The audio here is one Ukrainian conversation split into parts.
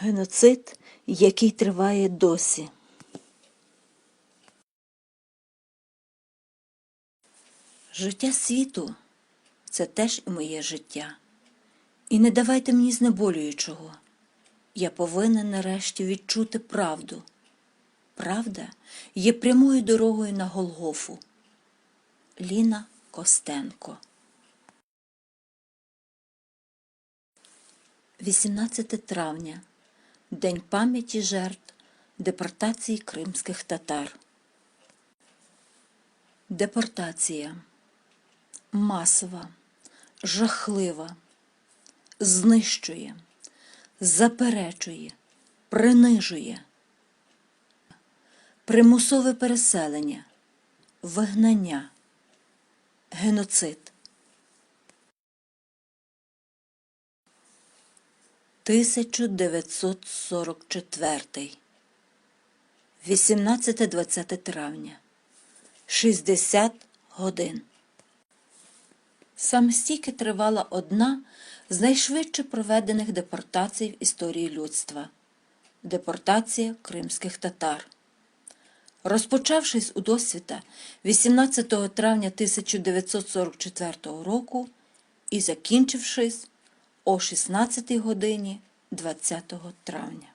Геноцид, який триває досі. Життя світу це теж і моє життя. І не давайте мені знеболюючого. Я повинен нарешті відчути правду. Правда є прямою дорогою на Голгофу. Ліна Костенко 18 травня День пам'яті жертв депортації кримських татар. Депортація. Масова, жахлива, знищує, заперечує, принижує, примусове переселення, вигнання, геноцид. 1944 18-20 травня 60 годин. Саме стільки тривала одна з найшвидше проведених депортацій в історії людства депортація кримських татар. Розпочавшись у досвіта 18 травня 1944 року і закінчившись о 16 годині 20 травня.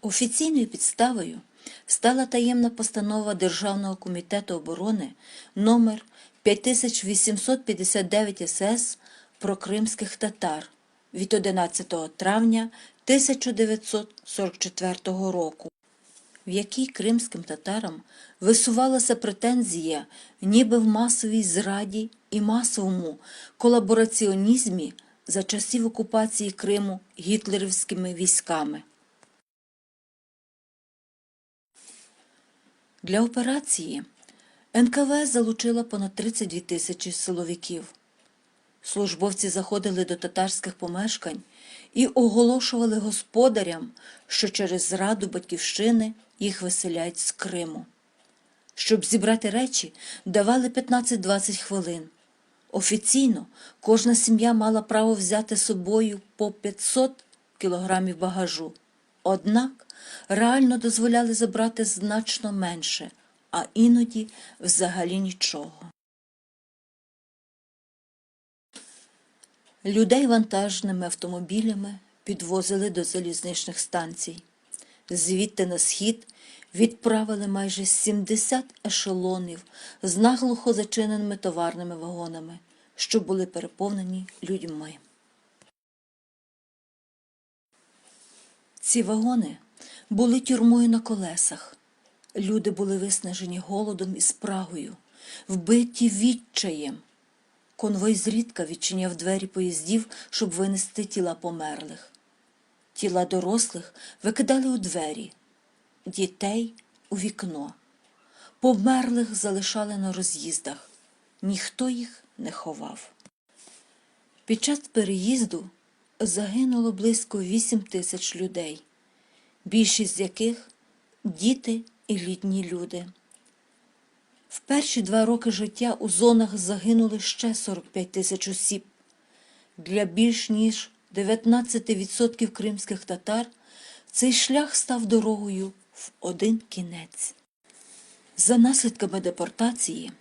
Офіційною підставою стала таємна постанова Державного комітету оборони номер 5859 СС про кримських татар від 11 травня 1944 року, в якій кримським татарам висувалася претензія ніби в масовій зраді і масовому колабораціонізмі за часів окупації Криму гітлерівськими військами. Для операції НКВС залучила понад 32 тисячі силовиків. Службовці заходили до татарських помешкань і оголошували господарям, що через зраду батьківщини їх виселяють з Криму. Щоб зібрати речі, давали 15-20 хвилин. Офіційно кожна сім'я мала право взяти з собою по 500 кілограмів багажу. Однак реально дозволяли забрати значно менше, а іноді взагалі нічого. Людей вантажними автомобілями підвозили до залізничних станцій. Звідти на схід відправили майже 70 ешелонів з наглухо зачиненими товарними вагонами, що були переповнені людьми. Ці вагони були тюрмою на колесах. Люди були виснажені голодом і спрагою, вбиті відчаєм. Конвой зрідка відчиняв двері поїздів, щоб винести тіла померлих. Тіла дорослих викидали у двері, дітей у вікно. Померлих залишали на роз'їздах, ніхто їх не ховав. Під час переїзду загинуло близько 8 тисяч людей, більшість з яких діти і літні люди. В перші два роки життя у зонах загинули ще 45 тисяч осіб. Для більш ніж 19% кримських татар цей шлях став дорогою в один кінець. За наслідками депортації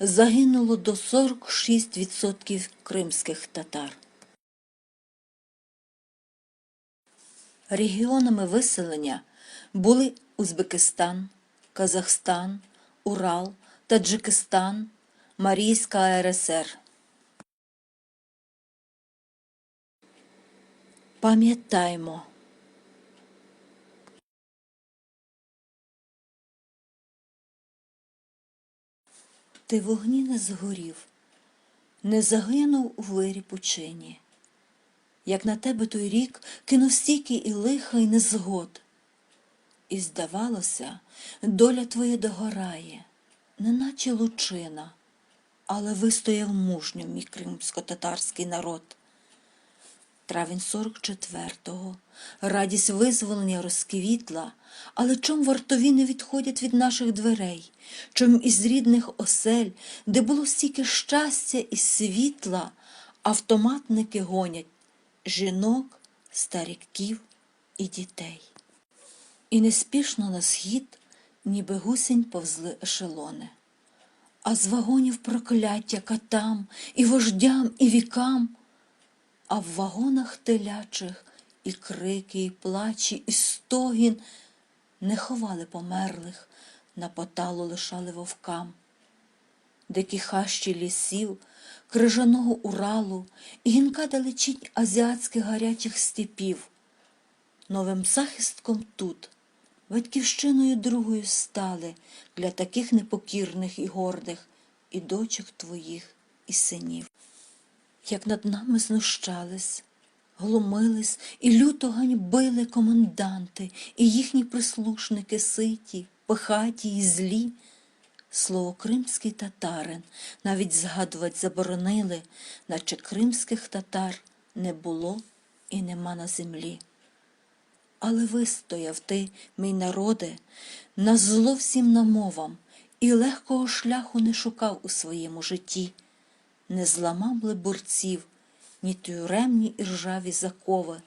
загинуло до 46% кримських татар. Регіонами виселення були Узбекистан, Казахстан, Урал, Таджикистан, Марійська РСР. Пам'ятаймо. Ти в вогні не згорів, не загинув у вирі пучині. Як на тебе той рік кинув стільки і лиха, і незгод. І, здавалося, доля твоя догорає, неначе лучина, але вистояв мужньо мій кримсько-татарський народ. Травень 44-го, радість визволення розквітла, але чом вартові не відходять від наших дверей, чом із рідних осель, де було стільки щастя і світла, автоматники гонять жінок, стариків і дітей. І неспішно на схід, ніби гусінь повзли ешелони. А з вагонів прокляття катам, і вождям, і вікам, а в вагонах телячих і крики, і плачі, і стогін не ховали померлих, на поталу лишали вовкам. Дикі хащі лісів, крижаного Уралу, і гінка далечінь азіатських гарячих степів. Новим захистком тут, батьківщиною другою стали для таких непокірних і гордих, і дочок твоїх, і синів. Як над нами знущались, глумились і люто ганьбили коменданти, і їхні прислушники ситі, пихаті і злі. Слово кримський татарин навіть згадувати заборонили, наче кримських татар не було і нема на землі. Але вистояв ти, мій народе, на зло всім намовам, і легкого шляху не шукав у своєму житті, не зламав ли борців ні тюремні і ржаві закови,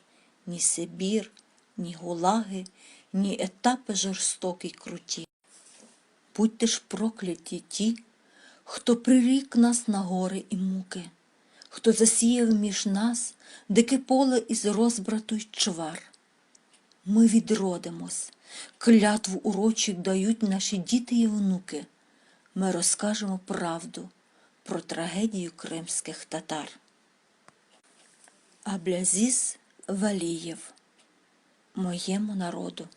ні Сибір, ні гулаги, ні етапи жорстокі круті. Будьте ж прокляті ті, хто прирік нас на гори і муки, хто засіяв між нас дике поле із розбрату й чвар. Ми відродимось, клятву урочі дають наші діти і внуки. Ми розкажемо правду про трагедію кримських татар. Аблязіс Валієв Моєму народу.